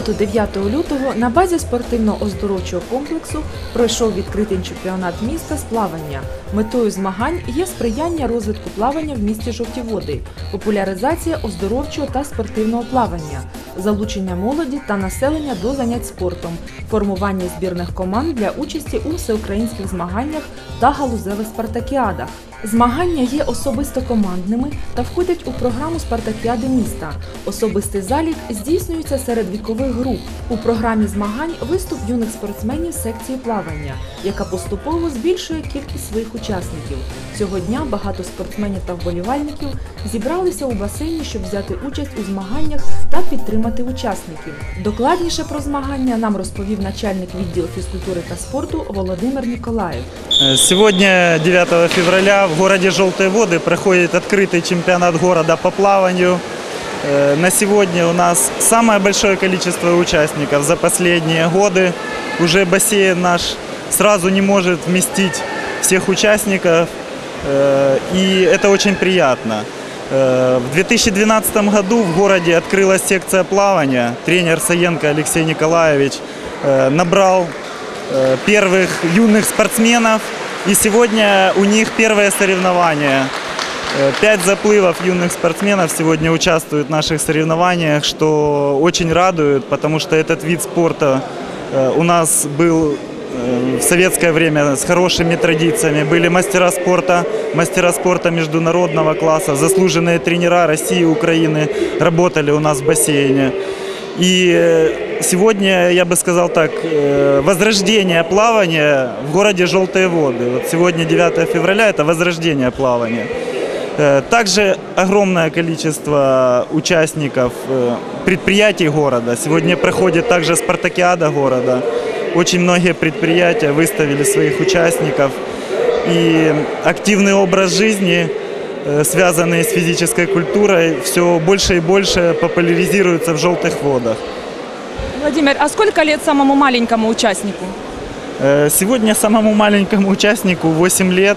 суботу, 9 лютого, на базі спортивно-оздоровчого комплексу пройшов відкритий чемпіонат міста з плавання. Метою змагань є сприяння розвитку плавання в місті Жовті Води, популяризація оздоровчого та спортивного плавання, залучення молоді та населення до занять спортом, формування збірних команд для участі у всеукраїнських змаганнях та галузевих спартакіадах. Змагання є особисто командними та входять у програму спартакіади міста. Особистий залік здійснюється серед вікових груп. У програмі змагань виступ юних спортсменів секції плавання, яка поступово збільшує кількість своїх учасників. Цього дня багато спортсменів та вболівальників зібралися у басейні, щоб взяти участь у змаганнях та підтримати учасників. Докладніше про змагання нам розповів начальник відділу фізкультури та спорту Володимир Ніколаєв. Э, Сегодня, 9 февраля, в городе Желтые Воды проходит открытый чемпионат города по плаванию. На сегодня у нас самое большое количество участников за последние годы. Уже бассейн наш сразу не может вместить всех участников, э, и это очень приятно. Э, В 2012 году в городе открылась секция плавания. Тренер Саенко Алексей Николаевич э, набрал первых юных спортсменов. И сегодня у них первое соревнование. Э, Пять заплывов юных спортсменов сегодня участвуют в наших соревнованиях, что очень радует, потому что этот вид спорта э, у нас был э, в советское время с хорошими традициями. Были мастера спорта, мастера спорта международного класса, заслуженные тренера России и Украины работали у нас в бассейне. И сегодня, я бы сказал так, э, возрождение плавания в городе Желтые воды. Вот сегодня 9 февраля это возрождение плавания. Э, Также огромное количество участников э, предприятий города. Сегодня проходит также спартакиада города. Очень многие предприятия выставили своих участников. И активный образ жизни, связанный с физической культурой, все больше и больше популяризируется в желтых водах. Владимир, а сколько лет самому маленькому участнику? Э, Сегодня самому маленькому участнику 8 лет.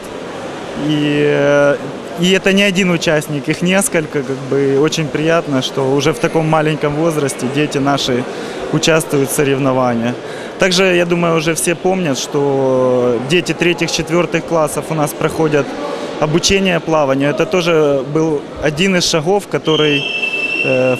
И, э, и это не один участник, их несколько. Как бы, очень приятно, что уже в таком маленьком возрасте дети наши участвуют в соревнованиях. Также, я думаю, уже все помнят, что дети третьих-четвертых классов у нас проходят обучение плаванию. Это тоже был один из шагов, который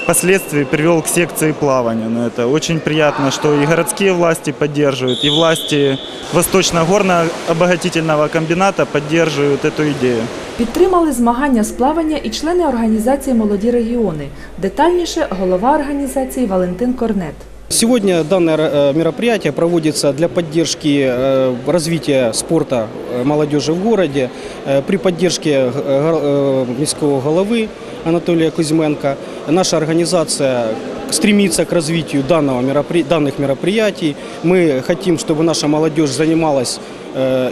впоследствии привел к секции плавания. Но это очень приятно, что и городские власти поддерживают, и власти Восточно-горно-обогатительного комбината поддерживают эту идею. Підтримали змагання з плавання і члени організації Молоді регіони. Детальніше голова організації Валентин Корнет. Сегодня данное э, мероприятие проводится для поддержки э, развития спорта э, молодежи в городе при поддержке го- міського головы Анатолия Кузьменко. Наша организация стремится к развитию данного меропри- данных мероприятий. Мы хотим, чтобы наша молодежь занималась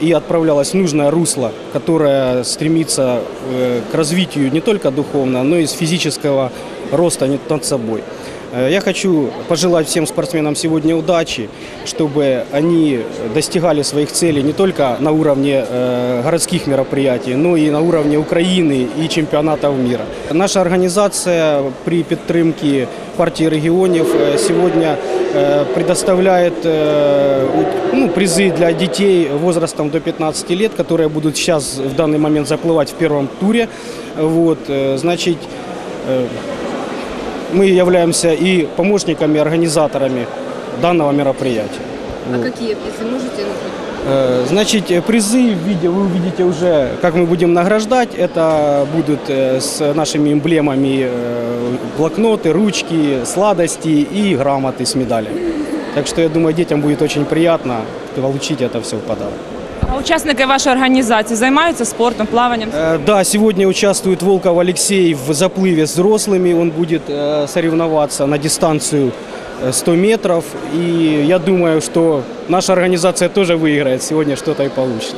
и отправлялась в нужное русло, которое стремится к развитию не только духовно, но и с физического роста над собой. Э, Я хочу пожелать всем спортсменам сегодня удачи, чтобы они достигали своих целей не только на уровне э, городских мероприятий, но и на уровне Украины и чемпионатов мира. Наша организация при підтримке партии регионов э, сегодня предоставляет ну, призы для детей возрастом до 15 лет, которые будут сейчас в данный момент заплывать в первом туре. Вот, значит, мы являемся и помощниками, организаторами данного мероприятия. А какие призы можете назвать? Э, Значит, э, призы в виде, вы увидите уже, как мы будем награждать. Это будут э, с нашими эмблемами блокноты, ручки, сладости и грамоты с медалями. Так что я думаю, детям будет очень приятно получить это все в подарок. А учасники вашої організації займаються спортом, плаванням? Э, Да, сегодня участвует Волков Алексей в заплыве с взрослыми. Он будет э, соревноваться на дистанцию э, 100 метров. И я думаю, что наша организация тоже выиграет сегодня что-то и получит.